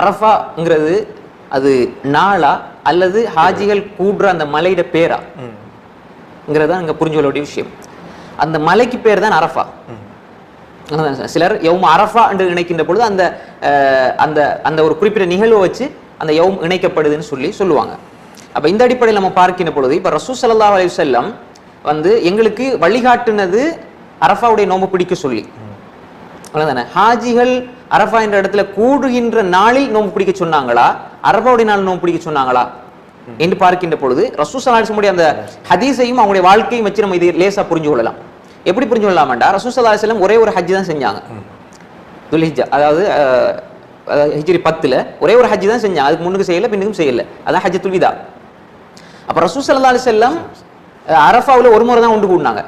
அரஃபாங்கிறது அது நாளா அல்லது ஹாஜிகள் கூடுற அந்த மலையிட பேரா? தான் அங்கே புரிஞ்சு கொள்ள வேண்டிய விஷயம். அந்த மலைக்கு பேர் தான் அரஃபா சிலர் யவும் அரஃபா என்று இணைக்கின்ற பொழுது அந்த அந்த அந்த ஒரு குறிப்பிட்ட நிகழ்வை வச்சு அந்த யவும் இணைக்கப்படுதுன்னு சொல்லி சொல்லுவாங்க. அப்போ இந்த அடிப்படையில் நம்ம பார்க்கின்ற பொழுது இப்போ ரசூ சல்லா அலி செல்லம் வந்து எங்களுக்கு வழிகாட்டுனது அரஃபாவுடைய நோம்பு பிடிக்க சொல்லி. அவ்வளோதானே ஹாஜிகள் அரஃபா என்ற இடத்துல கூடுகின்ற நாளில் நோம்பு பிடிக்க சொன்னாங்களா? அரஃபாவுடைய நாள் நோம்பு பிடிக்க சொன்னாங்களா? என்று பார்க்கின்ற பொழுது ரசூ சலாஹமுடைய அந்த ஹதீஸையும் அவங்களுடைய வாழ்க்கையும் வச்சு நம்ம இது லேசா புரிஞ்சு கொள்ளலாம். எப்படி புரிஞ்சு கொள்ளலாம்டா ரசூ சல்லா செல்லம் ஒரே ஒரு ஹஜ் தான் செஞ்சாங்க. துல்ஹிஜா அதாவது ஹிஜ்ரி பத்துல ஒரே ஒரு ஹஜ் தான் செஞ்சாங்க. அதுக்கு முன்னுக்கு செய்யல பின்னுக்கும் செய்யல. அதான் ஹஜ் துல்விதா அப்ப ரசூ சல்லா அலி செல்லம் அரஃபாவுல ஒரு முறை தான் ஒன்று கூடினாங்க.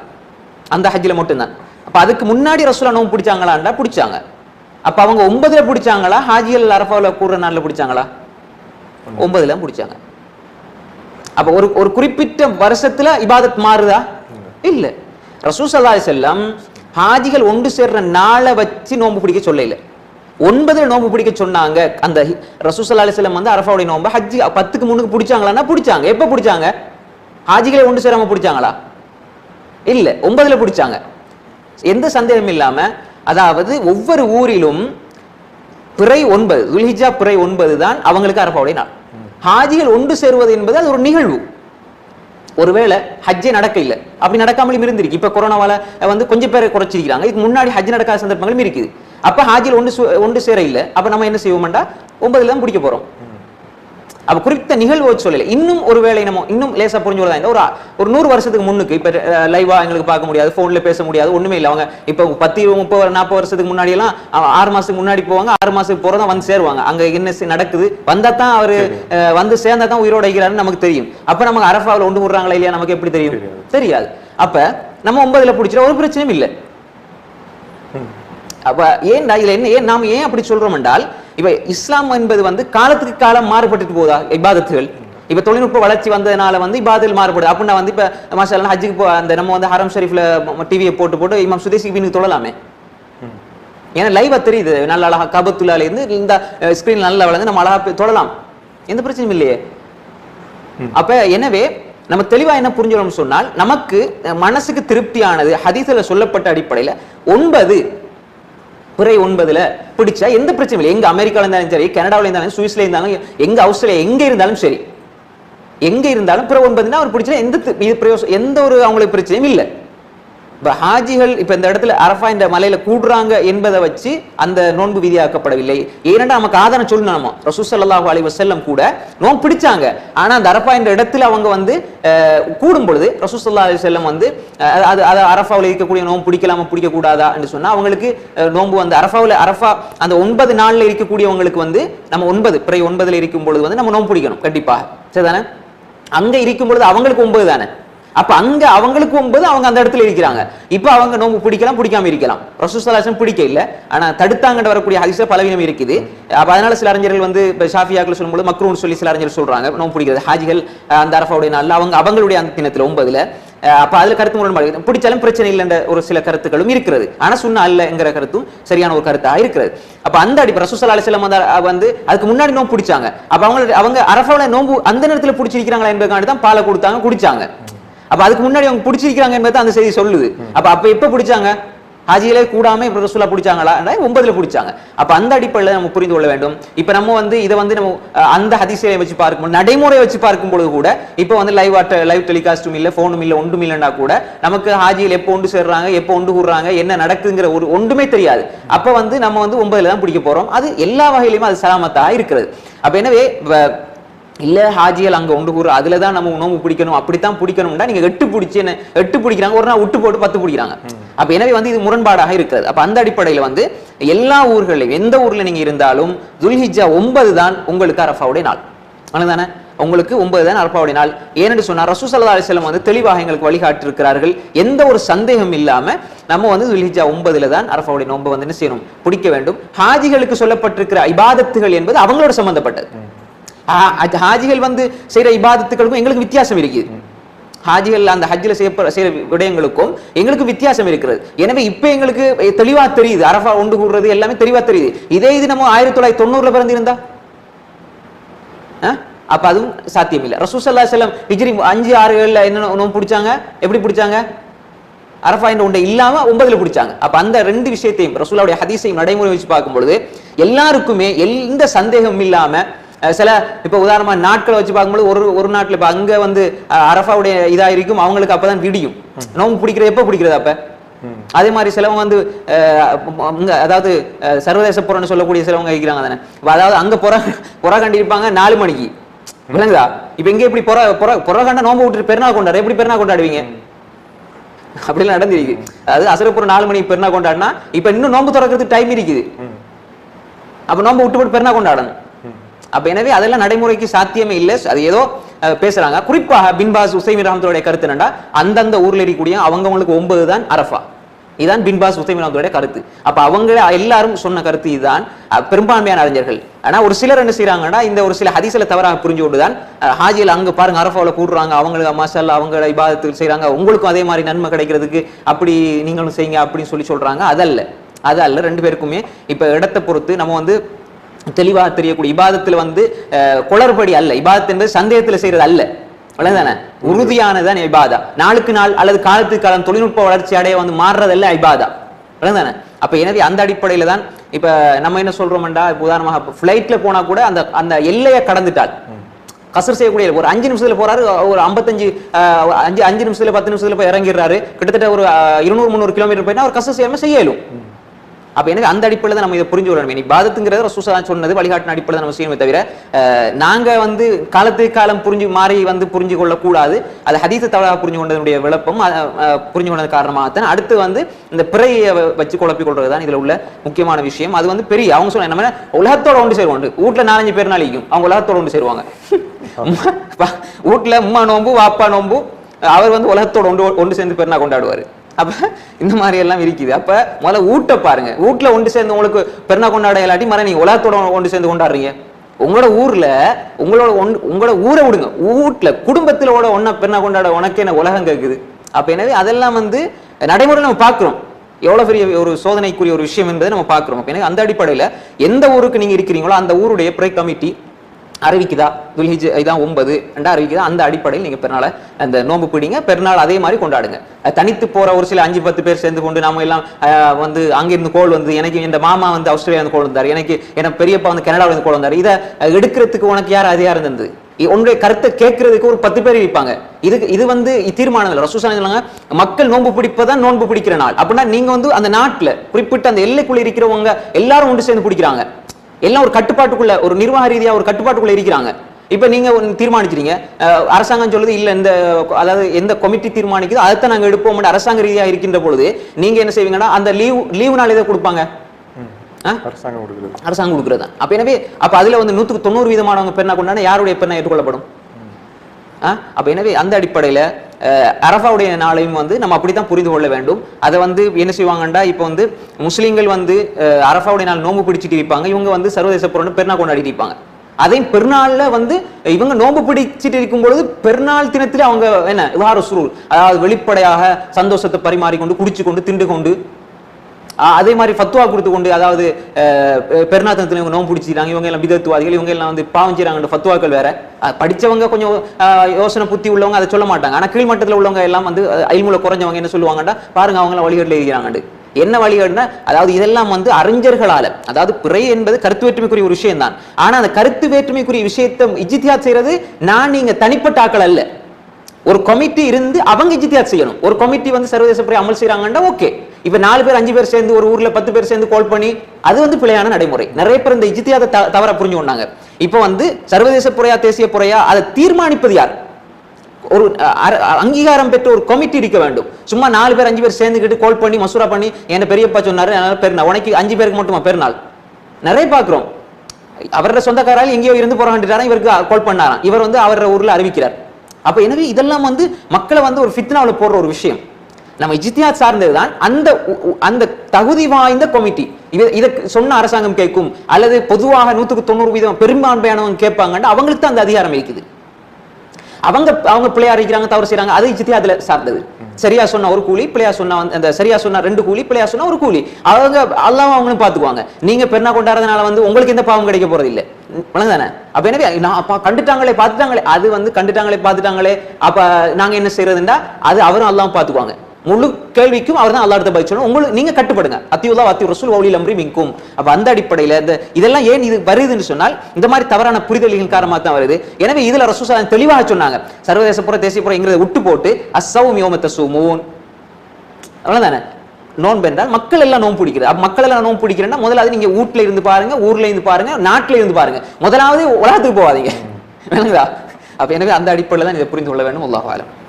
அந்த ஹஜ்ஜில் மட்டும்தான். அப்ப அதுக்கு முன்னாடி ரசூலா நோம்பு பிடிச்சாங்களாண்டா? பிடிச்சாங்க. அப்ப அவங்க ஒன்பதுல பிடிச்சாங்களா? ஹாஜிகள் அரஃபாவுல கூடுற நாள்ல பிடிச்சாங்களா? ஒன்பதுல பிடிச்சாங்க அப்ப ஒரு ஒரு குறிப்பிட்ட வருஷத்துல இபாதத் மாறுதா? இல்ல. ஸல்லல்லாஹு அலைஹி வஸல்லம் ஹாஜிகள் ஒன்று சேர்ற நாளை வச்சு நோன்பு பிடிக்க சொல்லல. ஒன்பதுல நோன்பு பிடிக்க சொன்னாங்க. அந்த அலைஹி வஸல்லம் வந்து அரஃபாவுடைய நோன்பு ஹஜ்ஜி பத்துக்கு முன்னுக்கு பிடிச்சாங்களான்னா பிடிச்சாங்க. எப்ப பிடிச்சாங்க? ஹாஜிகளை ஒன்று சேராம பிடிச்சாங்களா? இல்ல. ஒன்பதுல பிடிச்சாங்க. எந்த சந்தேகமும் இல்லாம அதாவது ஒவ்வொரு ஊரிலும் பிறை ஒன்பது துல்ஹிஜா பிறை ஒன்பது தான் அவங்களுக்கு அரபாவுடைய நாள். ஹாஜிகள் ஒன்று சேருவது என்பது அது ஒரு நிகழ்வு. ஒருவேளை ஹஜ்ஜே நடக்க இல்லை அப்படி நடக்காமலும் இருந்திருக்கு. இப்போ கொரோனாவால் வந்து கொஞ்சம் பேரை குறைச்சிருக்கிறாங்க. இதுக்கு முன்னாடி ஹஜ் நடக்காத சந்தர்ப்பங்களும் இருக்குது. அப்போ ஹாஜியில் ஒன்று ஒன்று சேர இல்லை அப்போ நம்ம என்ன செய்வோம்டா? ஒன்பதுல தான் பிடிக்க போகிறோம் அப்ப குறிப்பிட்ட நிகழ்வு சொல்லல. இன்னும் ஒரு வேளை நம்ம இன்னும் லேசா புரிஞ்சு கொள்ளலாம் இந்த ஒரு ஒரு நூறு வருஷத்துக்கு முன்னுக்கு இப்ப லைவா எங்களுக்கு பார்க்க முடியாது போன்ல பேச முடியாது ஒண்ணுமே இல்லை. அவங்க இப்ப பத்து முப்பது நாற்பது வருஷத்துக்கு முன்னாடி எல்லாம் அவ- ஆறு மாசத்துக்கு முன்னாடி போவாங்க ஆறு மாசத்துக்கு போறதா வந்து சேருவாங்க. அங்க என்ன நடக்குது? வந்தா தான் அவரு வந்து சேர்ந்தா தான் உயிரோட இருக்கிறாருன்னு நமக்கு தெரியும். அப்ப நமக்கு அரஃபாவில் ஒன்று விடுறாங்களா இல்லையா? நமக்கு எப்படி தெரியும்? தெரியாது. அப்ப நம்ம ஒன்பதுல பிடிச்சிட ஒரு பிரச்சனையும் இல்லை. அப்ப ஏன்டா இதுல என்ன ஏன் நாம ஏன் அப்படி சொல்றோம் என்றால் இப்ப இஸ்லாம் என்பது வந்து காலத்துக்கு காலம் மாறுபட்டுட்டு போதா இபாதத்துகள். இப்ப தொழில்நுட்ப வளர்ச்சி வந்ததுனால வந்து இபாதத்தில் மாறுபடுது. அப்படின்னா வந்து இப்ப மாஷா ஹஜ்ஜுக்கு போ அந்த நம்ம வந்து ஹரம் ஷரீஃப்ல டிவியை போட்டு போட்டு இமாம் சுதேசி பின்னுக்கு தொழலாமே. ஏன்னா லைவா தெரியுது. நல்ல அழகா கபத்துலால இருந்து இந்த ஸ்கிரீன் நல்ல வளர்ந்து நம்ம அழகா போய் தொழலாம். எந்த பிரச்சனையும் இல்லையே. அப்ப எனவே நம்ம தெளிவா என்ன புரிஞ்சுக்கணும்னு சொன்னால் நமக்கு மனசுக்கு திருப்தியானது ஹதீஸ்ல சொல்லப்பட்ட அடிப்படையில ஒன்பது பிறை ஒன்பதுல பிடிச்சா எந்த பிரச்சனையும் இல்லை. எங்க அமெரிக்காவில் இருந்தாலும் சரி கனடாவில் இருந்தாலும் சுவிஸ்ல இருந்தாலும் எங்க ஆஸ்திரேலியா எங்க இருந்தாலும் சரி எங்க இருந்தாலும் பிற ஒன்பதுனா அவர் பிடிச்சா எந்த எந்த ஒரு அவங்களுக்கு பிரச்சனையும் இல்லை. இப்போ ஹாஜிகள் இப்போ இந்த இடத்துல அரஃபா இந்த மலையில கூடுறாங்க என்பதை வச்சு அந்த நோன்பு விதியாக்கப்படவில்லை. ஏனென்றா நமக்கு ஆதாரம் சொல்லணும்? ரசூசல்லாஹு அலி வசல்லம் கூட நோன்பு பிடிச்சாங்க. ஆனால் அந்த அரஃபா என்ற இடத்துல அவங்க வந்து கூடும் பொழுது ரசூசல்லா அலி செல்லம் வந்து அது அது அரஃபாவில் இருக்கக்கூடிய நோன்பு பிடிக்கலாமா பிடிக்க கூடாதா என்று சொன்னால் அவங்களுக்கு நோன்பு வந்து அரஃபாவில் அரஃபா அந்த ஒன்பது நாளில் இருக்கக்கூடியவங்களுக்கு வந்து நம்ம ஒன்பது பிறை ஒன்பதில் இருக்கும் பொழுது வந்து நம்ம நோன்பு பிடிக்கணும் கண்டிப்பாக சரிதானே? அங்கே இருக்கும் பொழுது அவங்களுக்கு ஒன்பது தானே? அப்ப அங்க அவங்களுக்கு ஒன்பது அவங்க அந்த இடத்துல இருக்கிறாங்க. இப்ப அவங்க நோம்பு பிடிக்கலாம் பிடிக்காம இருக்கலாம். ரசூசலாசம் பிடிக்க இல்ல. ஆனா தடுத்தாங்கட வரக்கூடிய ஹதீஸ்ல பலவீனம் இருக்குது. அப்ப அதனால சில அறிஞர்கள் வந்து இப்ப ஷாஃபியாக்கள் சொல்லும்போது மக்ரூன் சொல்லி சில அறிஞர்கள் சொல்றாங்க. நோம்பு பிடிக்கிறது ஹாஜிகள் அந்த அரஃபாவுடைய நாள்ல அவங்க அவங்களுடைய அந்த தினத்துல ஒன்பதுல அப்ப அதுல கருத்து முரண்பாடு பிடிச்சாலும் பிரச்சனை இல்லைன்ற ஒரு சில கருத்துக்களும் இருக்கிறது. ஆனா சுண்ணா அல்லங்கிற கருத்தும் சரியான ஒரு கருத்தா இருக்கிறது. அப்ப அந்த அடி ரசூசல் அலிஸ்லாம் வந்து வந்து அதுக்கு முன்னாடி நோம்பு பிடிச்சாங்க. அப்ப அவங்க அவங்க அரஃபாவுல நோம்பு அந்த நேரத்துல பிடிச்சிருக்கிறாங்களா என்பதுக்காண்டி தான் பாலை கொடுத்தாங்க குடிச்சாங்க. அப்ப அதுக்கு முன்னாடி அவங்க பிடிச்சிருக்காங்க என்பது அந்த செய்தி சொல்லுது. அப்ப அப்ப எப்ப பிடிச்சாங்க? ஹாஜியிலே கூடாம இப்ப ரசூலா பிடிச்சாங்களா? ஒன்பதுல பிடிச்சாங்க. அப்ப அந்த அடிப்படையில் நம்ம புரிந்து கொள்ள வேண்டும். இப்ப நம்ம வந்து இதை வந்து நம்ம அந்த அதிசயம் வச்சு பார்க்கும் நடைமுறை வச்சு பார்க்கும் பொழுது கூட இப்ப வந்து லைவ் லைவ் டெலிகாஸ்டும் இல்ல போனும் இல்ல ஒன்றும் இல்லைன்னா கூட நமக்கு ஹாஜியில் எப்போ ஒன்று சேர்றாங்க எப்போ ஒன்று கூடுறாங்க என்ன நடக்குங்கிற ஒரு ஒன்றுமே தெரியாது. அப்ப வந்து நம்ம வந்து ஒன்பதுல தான் பிடிக்க போறோம். அது எல்லா வகையிலுமே அது சலாமத்தா இருக்கிறது. அப்ப எனவே வ- இல்ல ஹாஜிகள் அங்க ஒன்று கூறு அதுல தான் நம்ம நோம்பு பிடிக்கணும் அப்படித்தான் பிடிக்கணும்னா நீங்க எட்டு பிடிச்சு என்ன எட்டு பிடிக்கிறாங்க ஒரு நாள் விட்டு போட்டு பத்து பிடிக்கிறாங்க. அப்ப எனவே வந்து இது முரண்பாடாக இருக்கிறது. அப்ப அந்த அடிப்படையில வந்து எல்லா ஊர்களையும் எந்த ஊர்ல நீங்க இருந்தாலும் துல்ஹிஜா ஒன்பது தான் உங்களுக்கு அரஃபாவுடைய நாள். அவ்வளவுதானே? உங்களுக்கு ஒன்பது தான் அரஃபாவுடைய நாள். ஏனென்று சொன்னா ரசூ சல்லா அலிஸ்லாம் வந்து தெளிவாக எங்களுக்கு வழிகாட்டி இருக்கிறார்கள் எந்த ஒரு சந்தேகம் இல்லாம நம்ம வந்து துல்ஹிஜா ஒன்பதுல தான் அரஃபாவுடைய நோன்பு வந்து என்ன செய்யணும்? பிடிக்க வேண்டும். ஹாஜிகளுக்கு சொல்லப்பட்டிருக்கிற இபாதத்துகள் என்பது அவங்களோட சம்பந்தப்பட்டது. ஹாஜிகள் வந்து செய்யற இபாதத்துக்களுக்கும் எங்களுக்கு வித்தியாசம் இருக்குது. ஹாஜிகள் அந்த ஹஜ்ஜில் செய்ய செய்யற விடயங்களுக்கும் எங்களுக்கு வித்தியாசம் இருக்கிறது. எனவே இப்போ எங்களுக்கு தெளிவாக தெரியுது. அரஃபா ஒன்று கூடுறது எல்லாமே தெளிவாக தெரியுது. இதே இது நம்ம ஆயிரத்தி தொள்ளாயிரத்தி தொண்ணூறுல பிறந்திருந்தா? அஹ்? அப்ப அதுவும் சாத்தியம் இல்லை ரசூசல்லா செல்லம் ஹிஜ்ரி அஞ்சு ஆறு ஏழுல என்ன நோம்பு பிடிச்சாங்க? எப்படி பிடிச்சாங்க? அரஃபா என்ற ஒன்றை இல்லாம ஒன்பதுல பிடிச்சாங்க. அப்ப அந்த ரெண்டு விஷயத்தையும் ரசூலாவுடைய ஹதீஸையும் நடைமுறை வச்சு பார்க்கும் பொழுது எல்லாருக்குமே எந்த சந்தேகமும் இல்லாம சில இப்ப உதாரணமா நாட்களை வச்சு பார்க்கும்போது ஒரு ஒரு நாட்டுல இப்ப அங்க வந்து அரஃபாவுடைய இதா இருக்கும் அவங்களுக்கு அப்பதான் விடியும். நோம்பு பிடிக்கிறது எப்ப பிடிக்கிறது அப்ப? அதே மாதிரி சிலவங்க வந்து அதாவது சர்வதேச புறன்னு சொல்லக்கூடிய சிலவங்க இருக்கிறாங்க தானே? அதாவது அங்க புற புற கண்டிருப்பாங்க நாலு மணிக்கு. விளங்குதா? இப்ப இங்க எப்படி புற புற புற கண்ட நோம்பு விட்டுட்டு பெருநாள் கொண்டாடு எப்படி பெருநாள் கொண்டாடுவீங்க? அப்படிலாம் நடந்திருக்கு. அதாவது அசரப்புறம் நாலு மணிக்கு பெருநாள் கொண்டாடினா இப்ப இன்னும் நோம்பு திறக்கிறதுக்கு டைம் இருக்குது. அப்ப நோம்பு விட்டு விட்டு பெருநாள் கொண்டாடணும். அப்ப எனவே அதெல்லாம் நடைமுறைக்கு சாத்தியமே இல்லை. அது ஏதோ பேசுறாங்க. குறிப்பாக பின்பாஸ் உசைமி ரஹமத்துடைய கருத்து என்னடா அந்தந்த ஊர்ல இருக்கக்கூடிய அவங்கவங்களுக்கு ஒன்பது தான் அரஃபா. இதுதான் பின்பாஸ் உசைமி ரஹமத்துடைய கருத்து. அப்ப அவங்க எல்லாரும் சொன்ன கருத்து இதுதான். பெரும்பான்மையான அறிஞர்கள். ஆனா ஒரு சிலர் என்ன செய்யறாங்கன்னா இந்த ஒரு சில ஹதீஸ்ல தவறாக புரிஞ்சு கொண்டுதான் ஹாஜியில் அங்க பாருங்க அரஃபாவில் கூடுறாங்க அவங்களுக்கு மாஷல்லா அவங்க இபாதத்து செய்கிறாங்க உங்களுக்கும் அதே மாதிரி நன்மை கிடைக்கிறதுக்கு அப்படி நீங்களும் செய்யுங்க அப்படின்னு சொல்லி சொல்றாங்க. அதல்ல. அதல்ல ரெண்டு பேருக்குமே. இப்ப இடத்தை பொறுத்து நம்ம வந்து தெளிவாக தெரியக்கூடிய இபாதத்துல வந்து குளறுபடி அல்ல. இபாதத் என்பது சந்தேகத்துல செய்யறது அல்ல. அவ்வளவுதானே? உறுதியானதான் இபாதா. நாளுக்கு நாள் அல்லது காலத்துக்கு காலம் தொழில்நுட்ப வளர்ச்சி அடைய வந்து மாறுறதல்ல இபாதா. அவ்வளவுதானே? அப்ப எனவே அந்த அடிப்படையில தான் இப்ப நம்ம என்ன சொல்றோம்டா? இப்ப உதாரணமாக ஃபிளைட்ல போனா கூட அந்த அந்த எல்லையை கடந்துட்டால் கசர் செய்யக்கூடிய ஒரு அஞ்சு நிமிஷத்துல போறாரு. ஒரு ஐம்பத்தஞ்சு அஞ்சு அஞ்சு நிமிஷத்துல பத்து நிமிஷத்துல போய் இறங்கிடுறாரு. கிட்டத்தட்ட ஒரு இருநூறு முந்நூறு கிலோமீட்டர் போயினா அவர் கசர் செய்யாம செய்ய இயலும் அப்ப எனக்கு அந்த அடிப்படையில் தான் நம்ம இதை புரிஞ்சு கொள்ளணும். இனி பாதத்துங்கிறது ரசூசா சொன்னது வழிகாட்டின அடிப்படையில் நம்ம செய்யணுமே தவிர அஹ், நாங்க வந்து காலத்துக்கு காலம் புரிஞ்சு மாறி வந்து புரிஞ்சு கொள்ளக்கூடாது. அது ஹதீஸை தவறாக புரிஞ்சு கொண்டதனுடைய விளப்பம் புரிஞ்சு கொண்டது காரணமாகத்தான் அடுத்து வந்து இந்த பிறையை வச்சு குழப்பி கொள்றது தான் இதுல உள்ள முக்கியமான விஷயம். அது வந்து பெரிய அவங்க சொன்ன நம்ம உலகத்தோட ஒன்று சேருவோம் வீட்டுல நாலஞ்சு பேர் நாளைக்கும் அவங்க உலகத்தோட ஒன்று சேருவாங்க. வீட்டுல உம்மா நோம்பு வாப்பா நோம்பு அவர் வந்து உலகத்தோட ஒன்று ஒன்று சேர்ந்து பெருனா கொண்டாடுவாரு. அப்போ இந்த மாதிரி எல்லாம் இருக்குது. அப்போ முதல்ல ஊட்ட பாருங்க. வீட்டில் ஒன்று சேர்ந்து உங்களுக்கு பெருனா கொண்டாட இல்லாட்டி மாதிரி நீங்கள் உலகத்தோட ஒன்று சேர்ந்து கொண்டாடுறீங்க. உங்களோட ஊரில் உங்களோட ஒன்- உங்களோட ஊரை விடுங்க. வீட்டுல குடும்பத்திலோட ஒன்றா பெருனா கொண்டாட உனக்கு என்ன உலகம் கேட்குது அப்போ எனவே அதெல்லாம் வந்து நடைமுறையில் நம்ம பார்க்குறோம் எவ்வளவு பெரிய ஒரு சோதனைக்குரிய ஒரு விஷயம் என்பதை நம்ம பார்க்குறோம் அப்போ எனக்கு அந்த அடிப்படையில் எந்த ஊருக்கு நீங்கள் இருக்கிறீங்களோ அந்த ஊருடைய ப்ரே கமிட்டி அறிவிக்குதா? துல்ஹிஜ் இதான் ஒன்பது. ரெண்டா அறிவிக்குதா? அந்த அடிப்படையில் நீங்கள் பெருநாளை அந்த நோன்பு பிடிங்க பெருநாள் அதே மாதிரி கொண்டாடுங்க. தனித்து போற ஒரு சில அஞ்சு பத்து பேர் சேர்ந்து கொண்டு நாம எல்லாம் வந்து அங்கிருந்து கோல் வந்து எனக்கு இந்த மாமா வந்து ஆஸ்திரேலியா வந்து கோல் வந்தார். எனக்கு எனக்கு பெரியப்பா வந்து கனடாவில் இருந்து கோல் வந்தார். இதை எடுக்கிறதுக்கு உனக்கு யார் அதிகாரம் இருந்தது? உன்னுடைய கருத்தை கேட்கறதுக்கு ஒரு பத்து பேர் இருப்பாங்க. இதுக்கு இது வந்து தீர்மானம் இல்லை. ரசூசா சொன்னாங்க மக்கள் நோன்பு பிடிப்பதான் நோன்பு பிடிக்கிற நாள். அப்படின்னா நீங்க வந்து அந்த நாட்டுல குறிப்பிட்ட அந்த எல்லைக்குள்ள இருக்கிறவங்க எல்லாரும் ஒன்று சேர்ந்து பிடிக்கிறாங்க. எல்லாம் ஒரு கட்டுப்பாட்டுக்குள்ள ஒரு நிர்வாக ரீதியா ஒரு கட்டுப்பாட்டுக்குள்ள இருக்கிறாங்க. இப்ப நீங்க ஒண்ணு தீர்மானிச்சிட்டீங்க. அஹ், அரசாங்கம் சொல்லுது இல்ல இந்த அதாவது எந்த கமிட்டி தீர்மானிக்குதோ அதைத்தான் நாங்க எடுப்போம் அரசாங்க ரீதியா இருக்கின்ற பொழுது நீங்க என்ன செய்வீங்கன்னா அந்த லீவ் லீவு நாள் இதை கொடுப்பாங்க? அரசாங்கம் கொடுக்குறது. அரசாங்கம் கொடுக்குறது? தான் அப்ப எனவே அப்ப அதுல வந்து நூத்துக்கு தொண்ணூறு வீதமானவங்க பெண்ணா கொண்டாட யாருடைய பெண்ணா ஏற்றுக்கொள்ளப்படும்? அப்ப எனவே அந்த அடிப்படையில அரஃபாவுடைய நாளையும் வந்து நம்ம அப்படித்தான் புரிந்து கொள்ள வேண்டும். அதை வந்து என்ன செய்வாங்கண்டா இப்போ வந்து முஸ்லீம்கள் வந்து அரஃபாவுடைய நாள் நோன்பு பிடிச்சிட்டு இருப்பாங்க. இவங்க வந்து சர்வதேச புறன்னு பெருநாள் கொண்டாடிட்டு இருப்பாங்க. அதையும் பெருநாளில் வந்து இவங்க நோம்பு பிடிச்சிட்டு இருக்கும் பொழுது பெருநாள் தினத்திலே அவங்க என்ன விவகார சுருள் அதாவது வெளிப்படையாக சந்தோஷத்தை பரிமாறிக்கொண்டு குடிச்சு கொண்டு திண்டு கொண்டு அதே மாதிரி ஃபத்துவா கொடுத்து கொண்டு அதாவது அஹ், இவங்க நோம்பு பிடிச்சிக்கிறாங்க இவங்க எல்லாம் விதத்துவாதிகள் இவங்க எல்லாம் வந்து பாவம் செய்கிறாங்க ஃபத்துவாக்கள் வேற. படித்தவங்க படிச்சவங்க கொஞ்சம் யோசனை புத்தி உள்ளவங்க அதை சொல்ல மாட்டாங்க. ஆனா கீழ்மட்டத்தில் உள்ளவங்க எல்லாம் வந்து அயல்மூல குறைஞ்சவங்க என்ன சொல்லுவாங்கடா பாருங்க அவங்களாம் வழிகளில் வழிகேட்டில் இருக்கிறாங்கண்டு என்ன வழிகாடுனா அதாவது இதெல்லாம் வந்து அறிஞர்களால அதாவது பிறை என்பது கருத்து வேற்றுமைக்குரிய ஒரு விஷயம் தான் ஆனா அந்த கருத்து வேற்றுமைக்குரிய விஷயத்தை இஜித்தியாத் செய்யறது நான் நீங்க தனிப்பட்ட ஆக்கள் அல்ல. ஒரு கமிட்டி இருந்து அவங்க இஜித்தியாத் செய்யணும். ஒரு கமிட்டி வந்து சர்வதேச பிறை அமல் செய்யறாங்கன்னா ஓகே. இப்ப நாலு பேர் அஞ்சு பேர் சேர்ந்து ஒரு ஊர்ல பத்து பேர் சேர்ந்து கால் பண்ணி அது வந்து பிழையான நடைமுறை. நிறைய பேர் இந்த இஜித்தியாத தவற புரிஞ்சு கொண்டாங்க. இப்ப வந்து சர்வதேச புறையா தேசிய புறையா அதை தீர்மானிப்பது யார்? ஒரு அங்கீகாரம் பெற்ற ஒரு கமிட்டி இருக்க வேண்டும். சும்மா நாலு பேர் அஞ்சு பேர் சேர்ந்துக்கிட்டு கால் பண்ணி மசூரா பண்ணி என்ன பெரியப்பா சொன்னாரு அதனால பெருநாள் உனக்கு அஞ்சு பேருக்கு மட்டுமா பெருநாள்? நிறைய பாக்குறோம் அவரோட சொந்தக்காரால் எங்கேயோ இருந்து போறாண்டிட்டாரா இவருக்கு கால் பண்ணாராம். இவர் வந்து அவரோட ஊர்ல அறிவிக்கிறார். அப்ப எனவே இதெல்லாம் வந்து மக்களை வந்து ஒரு ஃபித்னாவில் போடுற ஒரு விஷயம். நம்ம இஜித்தியாத் சார்ந்ததுதான் அந்த அந்த தகுதி வாய்ந்த கமிட்டி இதை இதை சொன்ன அரசாங்கம் கேட்கும். அல்லது பொதுவாக நூத்துக்கு தொண்ணூறு வீதம் பெரும்பான்மையானவங்க கேட்பாங்கன்னா அவங்களுக்கு தான் அந்த அதிகாரம் இருக்குது. அவங்க அவங்க பிள்ளையா இருக்கிறாங்க தவறு செய்யறாங்க அது இஜ்திஹாதுல சார்ந்தது. சரியா சொன்ன ஒரு கூலி பிள்ளையா சொன்ன வந்து அந்த சரியா சொன்ன ரெண்டு கூலி பிள்ளையா சொன்ன ஒரு கூலி. அவங்க எல்லாம் அவங்களும் பாத்துக்குவாங்க நீங்க பெருனா கொண்டாடுறதுனால வந்து உங்களுக்கு எந்த பாவம் கிடைக்க போறது இல்ல. வழங்குதானே அப்ப எனவே நான் கண்டுட்டாங்களே பார்த்துட்டாங்களே. அது வந்து கண்டுட்டாங்களே பார்த்துட்டாங்களே. அப்ப நாங்க என்ன செய்யறதுண்டா அது அவரும் எல்லாம் பாத்துக்குவாங்க முழு கேள்விக்கும் அவர் தான் அல்லாஹ் பதில் சொல்லணும். உங்களுக்கு நீங்க கட்டுப்படுங்க. அத்தியுல்லா அத்தி ரசூல் வௌலில் அம்ரி மிங்கும் அப்ப அந்த அடிப்படையில இந்த இதெல்லாம் ஏன் இது வருதுன்னு சொன்னால் இந்த மாதிரி தவறான புரிதல்களின் காரணமாக தான் வருது. எனவே இதுல ரசூசா தெளிவாக சொன்னாங்க. சர்வதேச புற தேசிய புறங்கிறத விட்டு போட்டு அஸ்ஸவும் யோமத்த சுமூன் அவ்வளவுதானே? நோன்பு என்றால் மக்கள் எல்லாம் நோன்பு பிடிக்கிறது. அப்ப மக்கள் எல்லாம் நோன்பு பிடிக்கிறேன்னா முதலாவது நீங்க வீட்ல இருந்து பாருங்க ஊர்ல இருந்து பாருங்க நாட்டுல இருந்து பாருங்க. முதலாவது உலகத்துக்கு போகாதீங்க. விளங்குதா அப்ப எனவே அந்த அடிப்படையில் தான் இதை புரிந்து கொள்ள வேண்டும். அல்லாஹ்